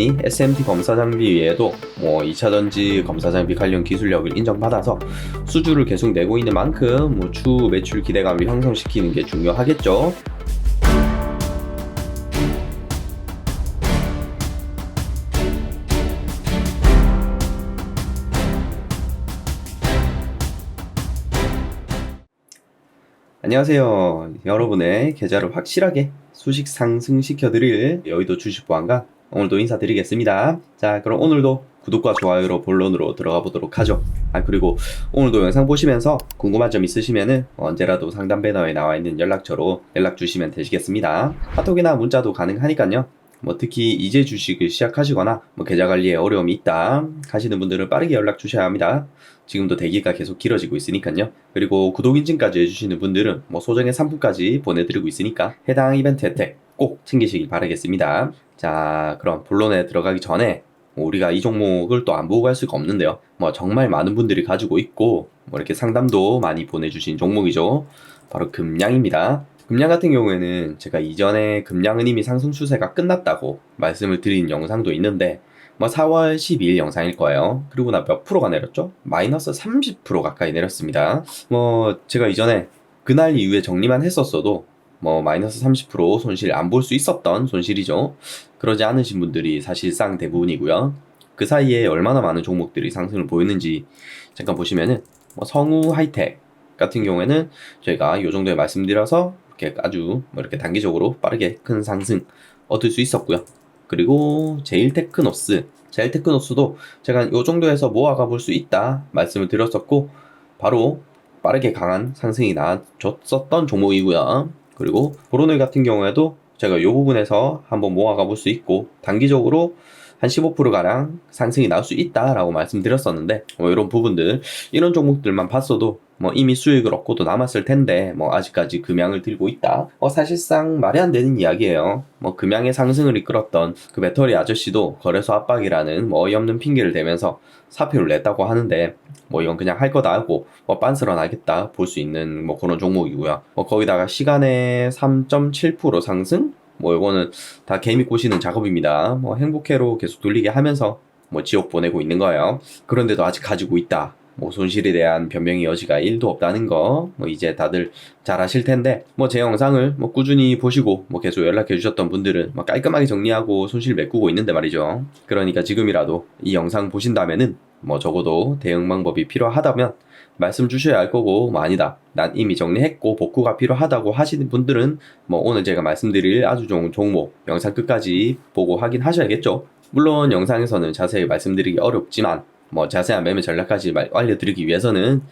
이 SMT 검사 장비 외에도 뭐 2차 전지 검사 장비 관련 기술력을 인정받아서 수주를 계속 내고 있는 만큼 뭐 추후 매출 기대감을 형성시키는 게 중요하겠죠. 안녕하세요. 여러분의 계좌를 확실하게 수식 상승시켜 드릴 여의도 주식보안과 오늘도 인사드리겠습니다. 자, 그럼 오늘도 구독과 좋아요로 본론으로 들어가 보도록 하죠. 아, 그리고 오늘도 영상 보시면서 궁금한 점 있으시면은 언제라도 상담 배너에 나와 있는 연락처로 연락 주시면 되시겠습니다. 카톡이나 문자도 가능하니까요. 뭐 특히 이제 주식을 시작하시거나 뭐 계좌 관리에 어려움이 있다 하시는 분들은 빠르게 연락 주셔야 합니다. 지금도 대기가 계속 길어지고 있으니까요. 그리고 구독 인증까지 해주시는 분들은 뭐 소정의 상품까지 보내드리고 있으니까 해당 이벤트 혜택 꼭 챙기시길 바라겠습니다. 자, 그럼 본론에 들어가기 전에 뭐 우리가 이 종목을 또 안 보고 갈 수가 없는데요. 뭐 정말 많은 분들이 가지고 있고 뭐 이렇게 상담도 많이 보내주신 종목이죠. 바로 금양입니다. 금양 같은 경우에는 제가 이전에 금양은 이미 상승 추세가 끝났다고 말씀을 드린 영상도 있는데 뭐 4월 12일 영상일 거예요. 그리고 나 몇 프로가 내렸죠? 마이너스 30% 가까이 내렸습니다. 뭐 제가 이전에 그날 이후에 정리만 했었어도 뭐 마이너스 30% 손실 안 볼 수 있었던 손실이죠. 그러지 않으신 분들이 사실상 대부분이고요. 그 사이에 얼마나 많은 종목들이 상승을 보였는지 잠깐 보시면은 뭐 성우 하이텍 같은 경우에는 저희가 이 정도에 말씀드려서 이렇게 아주 뭐 이렇게 단기적으로 빠르게 큰 상승 얻을 수 있었고요. 그리고 제일테크노스, 제일테크노스도 제가 이 정도에서 모아가 볼 수 있다 말씀을 드렸었고 바로 빠르게 강한 상승이 나줬었던 종목이고요. 그리고 보로노이 같은 경우에도 제가 이 부분에서 한번 모아가 볼 수 있고 단기적으로 한 15%가량 상승이 나올 수 있다라고 말씀드렸었는데 뭐 이런 부분들 이런 종목들만 봤어도 뭐 이미 수익을 얻고도 남았을 텐데 뭐 아직까지 금양을 들고 있다. 어 사실상 말이 안 되는 이야기예요. 뭐 금양의 상승을 이끌었던 그 배터리 아저씨도 거래소 압박이라는 뭐 어이없는 핑계를 대면서 사표를 냈다고 하는데 뭐 이건 그냥 할 거다 하고 뭐 빤스런 하겠다 볼 수 있는 뭐 그런 종목이고요. 뭐 거기다가 시간에 3.7% 상승 뭐 이거는 다 개미 꼬시는 작업입니다. 뭐 행복해로 계속 돌리게 하면서 뭐 지옥 보내고 있는 거예요. 그런데도 아직 가지고 있다. 뭐 손실에 대한 변명의 여지가 1도 없다는 거, 뭐 이제 다들 잘 아실 텐데, 뭐 제 영상을 뭐 꾸준히 보시고, 뭐 계속 연락해 주셨던 분들은 뭐 깔끔하게 정리하고 손실 메꾸고 있는데 말이죠. 그러니까 지금이라도 이 영상 보신다면은, 뭐 적어도 대응 방법이 필요하다면, 말씀 주셔야 할 거고, 뭐 아니다. 난 이미 정리했고, 복구가 필요하다고 하시는 분들은, 뭐 오늘 제가 말씀드릴 아주 좋은 종목, 영상 끝까지 보고 확인하셔야겠죠. 물론 영상에서는 자세히 말씀드리기 어렵지만, 뭐 자세한 매매 전략까지 말- 알려드리기 위해서는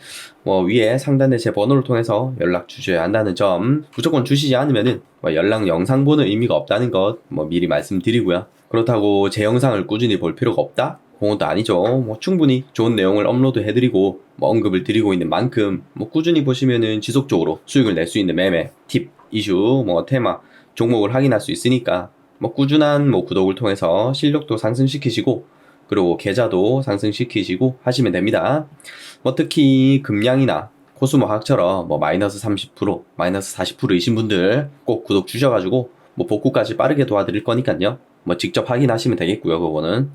뭐 위에 상단의 제 번호를 통해서 연락 주셔야 한다는 점 무조건 주시지 않으면은 뭐 연락 영상 보는 의미가 없다는 것 뭐 미리 말씀드리고요 그렇다고 제 영상을 꾸준히 볼 필요가 없다? 또 아니죠 뭐 충분히 좋은 내용을 업로드 해드리고 뭐 언급을 드리고 있는 만큼 뭐 꾸준히 보시면은 지속적으로 수익을 낼 수 있는 매매 팁 이슈 뭐 테마 종목을 확인할 수 있으니까 뭐 꾸준한 뭐 구독을 통해서 실력도 상승시키시고 그리고 계좌도 상승시키시고 하시면 됩니다. 뭐 특히 금양이나 코스모학처럼 뭐 마이너스 30%, 마이너스 40%이신 분들 꼭 구독 주셔가지고 뭐 복구까지 빠르게 도와드릴 거니까요. 뭐 직접 확인하시면 되겠고요. 그거는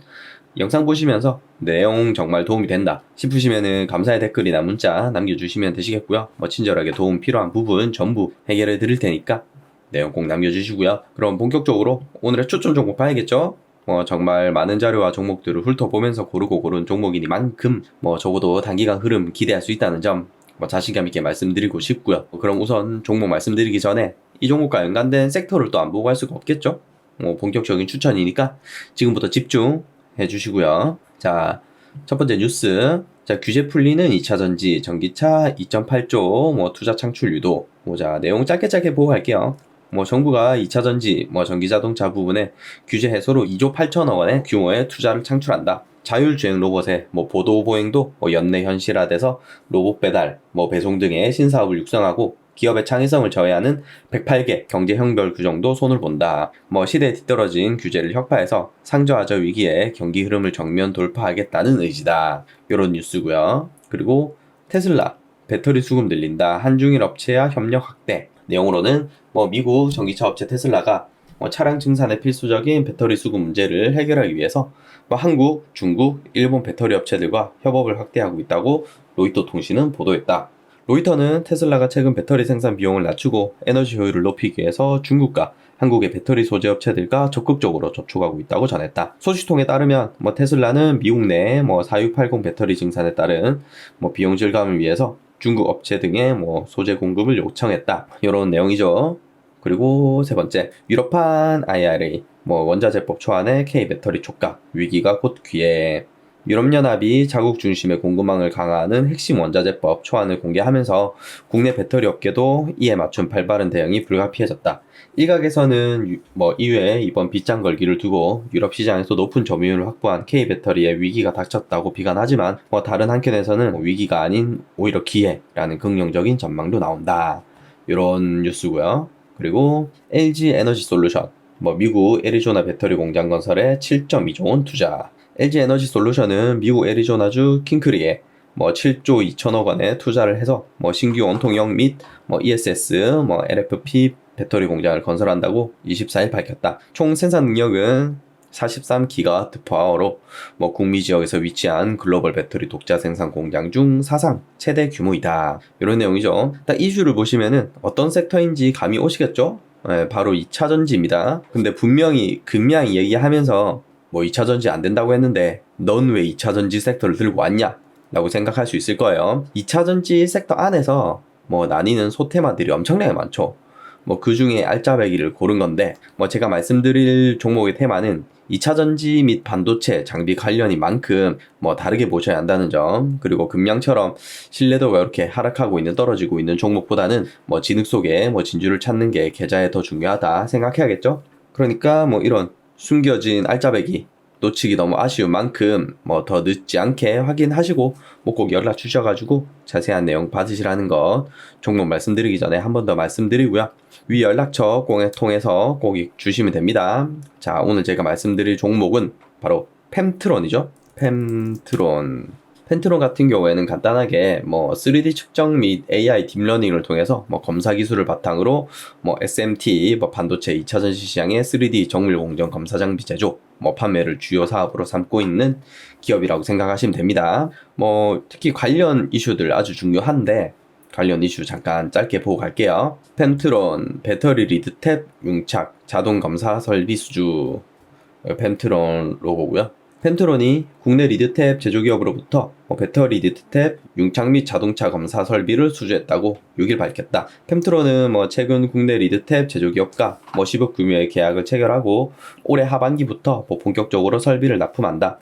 영상 보시면서 내용 정말 도움이 된다 싶으시면은 감사의 댓글이나 문자 남겨주시면 되시겠고요. 뭐 친절하게 도움 필요한 부분 전부 해결해 드릴 테니까 내용 꼭 남겨주시고요. 그럼 본격적으로 오늘의 초점 종목 봐야겠죠? 뭐 정말 많은 자료와 종목들을 훑어보면서 고르고 고른 종목이니만큼 뭐 적어도 단기간 흐름 기대할 수 있다는 점 뭐 자신감 있게 말씀드리고 싶고요. 그럼 우선 종목 말씀드리기 전에 이 종목과 연관된 섹터를 또 안 보고 할 수가 없겠죠? 뭐 본격적인 추천이니까 지금부터 집중해 주시고요. 자, 첫 번째 뉴스. 자, 규제 풀리는 2차 전지, 전기차 2.8조, 뭐 투자 창출 유도. 뭐 자, 내용 짧게 짧게 보고 갈게요. 뭐 정부가 2차 전지, 뭐 전기 자동차 부분에 규제 해소로 2조 8천억 원의 규모의 투자를 창출한다. 자율주행 로봇의 뭐 보도 보행도 뭐 연내 현실화돼서 로봇 배달, 뭐 배송 등의 신사업을 육성하고 기업의 창의성을 저해하는 108개 경제 형별 규정도 손을 본다. 뭐 시대에 뒤떨어진 규제를 혁파해서 상저하저 위기에 경기 흐름을 정면 돌파하겠다는 의지다. 요런 뉴스고요. 그리고 테슬라 배터리 수급 늘린다. 한중일 업체와 협력 확대. 내용으로는 뭐 미국 전기차 업체 테슬라가 뭐 차량 증산에 필수적인 배터리 수급 문제를 해결하기 위해서 뭐 한국, 중국, 일본 배터리 업체들과 협업을 확대하고 있다고 로이터 통신은 보도했다. 로이터는 테슬라가 최근 배터리 생산 비용을 낮추고 에너지 효율을 높이기 위해서 중국과 한국의 배터리 소재 업체들과 적극적으로 접촉하고 있다고 전했다. 소식통에 따르면 뭐 테슬라는 미국 내 뭐 4680 배터리 증산에 따른 뭐 비용 절감을 위해서 중국 업체 등의 뭐 소재 공급을 요청했다. 이런 내용이죠. 그리고 세 번째, 유럽판 IRA, 뭐 원자재법 초안의 K 배터리 촉각, 위기가 곧 귀에. 유럽연합이 자국 중심의 공급망을 강화하는 핵심 원자재법 초안을 공개하면서 국내 배터리 업계도 이에 맞춘 발빠른 대응이 불가피해졌다. 일각에서는 유- 뭐 이후에 이번 빗장 걸기를 두고 유럽 시장에서 높은 점유율을 확보한 K 배터리에 위기가 닥쳤다고 비관하지만 뭐 다른 한켠에서는 위기가 아닌 오히려 기회라는 긍정적인 전망도 나온다. 이런 뉴스고요. 그리고 LG 에너지 솔루션, 뭐 미국 애리조나 배터리 공장 건설에 7.2조 원 투자. LG 에너지 솔루션은 미국 애리조나주 킹크리에 뭐 7조 2천억 원의 투자를 해서 뭐 신규 원통형 및 뭐 ESS, 뭐 LFP 배터리 공장을 건설한다고 24일 밝혔다. 총 생산 능력은 43기가와트/아워로 뭐 북미 지역에서 위치한 글로벌 배터리 독자 생산 공장 중 사상 최대 규모이다. 이런 내용이죠. 딱 이슈를 보시면은 어떤 섹터인지 감이 오시겠죠? 네, 바로 2차 전지입니다. 근데 분명히 금양이 얘기하면서 뭐 2차 전지 안 된다고 했는데 넌 왜 2차 전지 섹터를 들고 왔냐? 라고 생각할 수 있을 거예요. 2차 전지 섹터 안에서 뭐 나뉘는 소테마들이 엄청나게 많죠. 뭐 그 중에 알짜배기를 고른 건데 뭐 제가 말씀드릴 종목의 테마는 2차 전지 및 반도체 장비 관련인 만큼 뭐 다르게 보셔야 한다는 점 그리고 금양처럼 신뢰도가 이렇게 하락하고 있는 떨어지고 있는 종목보다는 뭐 진흙 속에 뭐 진주를 찾는 게 계좌에 더 중요하다 생각해야겠죠 그러니까 뭐 이런 숨겨진 알짜배기 놓치기 너무 아쉬운 만큼 뭐 더 늦지 않게 확인하시고 뭐 꼭 연락 주셔가지고 자세한 내용 받으시라는 것 종목 말씀드리기 전에 한 번 더 말씀드리고요. 위 연락처 공에 통해서 꼭 주시면 됩니다. 자 오늘 제가 말씀드릴 종목은 바로 펜트론이죠. 펜트론. 펜트론 같은 경우에는 간단하게 뭐 3D 측정 및 AI 딥러닝을 통해서 뭐 검사 기술을 바탕으로 뭐 SMT 뭐 반도체 2차 전지 시장의 3D 정밀 공정 검사 장비 제조 뭐 판매를 주요 사업으로 삼고 있는 기업이라고 생각하시면 됩니다. 뭐 특히 관련 이슈들 아주 중요한데 관련 이슈 잠깐 짧게 보고 갈게요. 펜트론 배터리 리드탭 융착 자동 검사 설비 수주 펜트론 로고고요. 펜트론이 국내 리드탭 제조기업으로부터 뭐 배터리 리드탭 융착 및 자동차 검사 설비를 수주했다고 6일 밝혔다. 펜트론은 뭐 최근 국내 리드탭 제조기업과 뭐 10억 규모의 계약을 체결하고 올해 하반기부터 뭐 본격적으로 설비를 납품한다.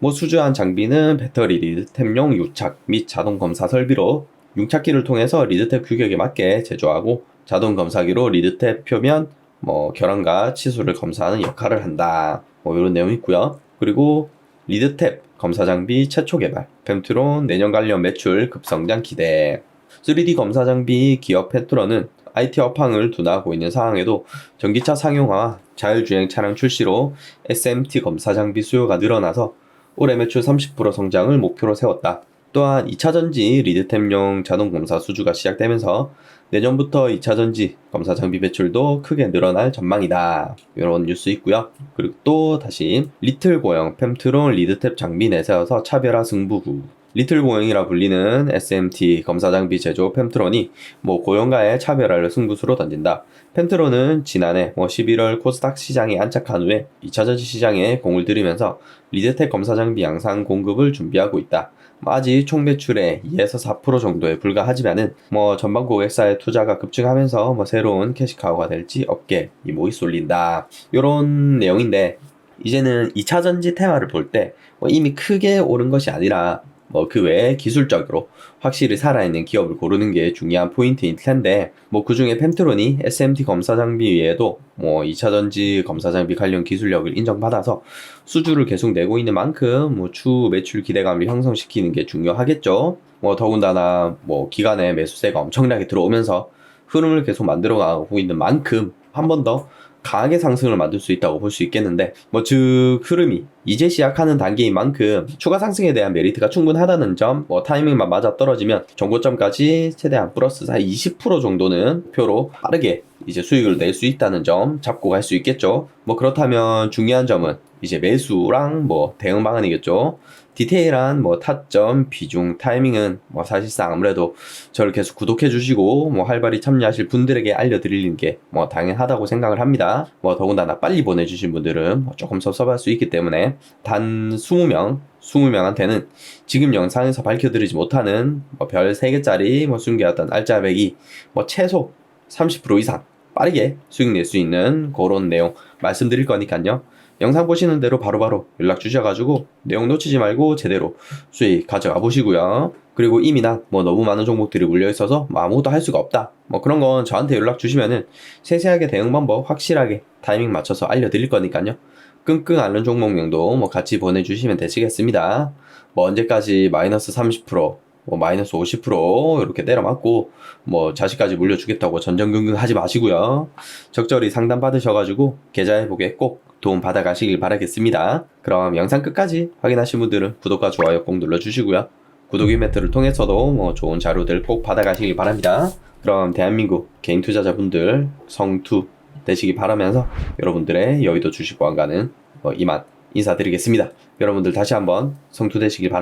뭐 수주한 장비는 배터리 리드탭용 유착 및 자동 검사 설비로 융착기를 통해서 리드탭 규격에 맞게 제조하고 자동 검사기로 리드탭 표면 뭐 결함과 치수를 검사하는 역할을 한다. 뭐 이런 내용이 있고요. 그리고 리드탭 검사 장비 최초 개발, 펜트론 내년 관련 매출 급성장 기대. 3D 검사 장비 기업 펜트론은 IT 업황을 둔화하고 있는 상황에도 전기차 상용화와 자율주행 차량 출시로 SMT 검사 장비 수요가 늘어나서 올해 매출 30% 성장을 목표로 세웠다. 또한 2차 전지 리드템용 자동 검사 수주가 시작되면서 내년부터 2차 전지 검사 장비 매출도 크게 늘어날 전망이다. 이런 뉴스 있고요. 그리고 또 다시 리틀 고형 펜트론 리드탭 장비 내세워서 차별화 승부구. 리틀 고형이라 불리는 SMT 검사 장비 제조 펜트론이 뭐 고형과의 차별화를 승부수로 던진다. 펜트론은 지난해 뭐 11월 코스닥 시장에 안착한 후에 2차 전지 시장에 공을 들이면서 리드텍 검사 장비 양산 공급을 준비하고 있다. 뭐 아직 총 매출의 2에서 4% 정도에 불과하지만은 뭐 전방 고객사의 투자가 급증하면서 뭐 새로운 캐시카우가 될지 업계 이목이 쏠린다. 요런 내용인데 이제는 2차 전지 테마를 볼때뭐 이미 크게 오른 것이 아니라 뭐 그 외에 기술적으로 확실히 살아있는 기업을 고르는 게 중요한 포인트일 텐데 뭐 그 중에 펜트론이 SMT 검사 장비 외에도 뭐 2차 전지 검사 장비 관련 기술력을 인정받아서 수주를 계속 내고 있는 만큼 뭐 추후 매출 기대감을 형성시키는 게 중요하겠죠. 뭐 더군다나 뭐 기간에 매수세가 엄청나게 들어오면서 흐름을 계속 만들어 가고 있는 만큼 한 번 더 강하게 상승을 만들 수 있다고 볼 수 있겠는데 뭐 즉 흐름이 이제 시작하는 단계인 만큼 추가 상승에 대한 메리트가 충분하다는 점, 뭐 타이밍만 맞아 떨어지면 정고점까지 최대한 플러스 한20% 정도는 표로 빠르게 이제 수익을 낼 수 있다는 점 잡고 갈 수 있겠죠. 뭐 그렇다면 중요한 점은 이제 매수랑 뭐 대응 방안이겠죠. 디테일한 뭐 타점, 비중, 타이밍은 뭐 사실상 아무래도 저를 계속 구독해 주시고 뭐 활발히 참여하실 분들에게 알려드리는 게 뭐 당연하다고 생각을 합니다. 뭐 더군다나 빨리 보내주신 분들은 뭐 조금 섭섭할 수 있기 때문에 단 20명, 20명한테는 지금 영상에서 밝혀드리지 못하는 뭐 별 3개짜리 뭐 숨겨왔던 알짜배기 뭐 최소 30% 이상 빠르게 수익 낼 수 있는 그런 내용 말씀드릴 거니까요. 영상 보시는 대로 바로 바로 연락 주셔가지고 내용 놓치지 말고 제대로 수익 가져가 보시고요. 그리고 이미나 뭐 너무 많은 종목들이 물려 있어서 뭐 아무것도 할 수가 없다. 뭐 그런 건 저한테 연락 주시면은 세세하게 대응 방법 확실하게 타이밍 맞춰서 알려드릴 거니까요. 끙끙 앓는 종목명도 뭐 같이 보내주시면 되시겠습니다. 뭐 언제까지 마이너스 30%, 뭐 마이너스 50% 이렇게 내려맞고 뭐 자식까지 물려주겠다고 전전긍긍 하지 마시고요. 적절히 상담 받으셔가지고 계좌 회복에 꼭 도움 받아 가시길 바라겠습니다. 그럼 영상 끝까지 확인하신 분들은 구독과 좋아요 꼭 눌러주시고요. 구독 이벤트를 통해서도 뭐 좋은 자료들 꼭 받아 가시길 바랍니다. 그럼 대한민국 개인 투자자분들 성투 되시기 바라면서 여러분들의 여의도 주식 보안가는 뭐 이만 인사드리겠습니다. 여러분들 다시 한번 성투 되시길 바랍니다.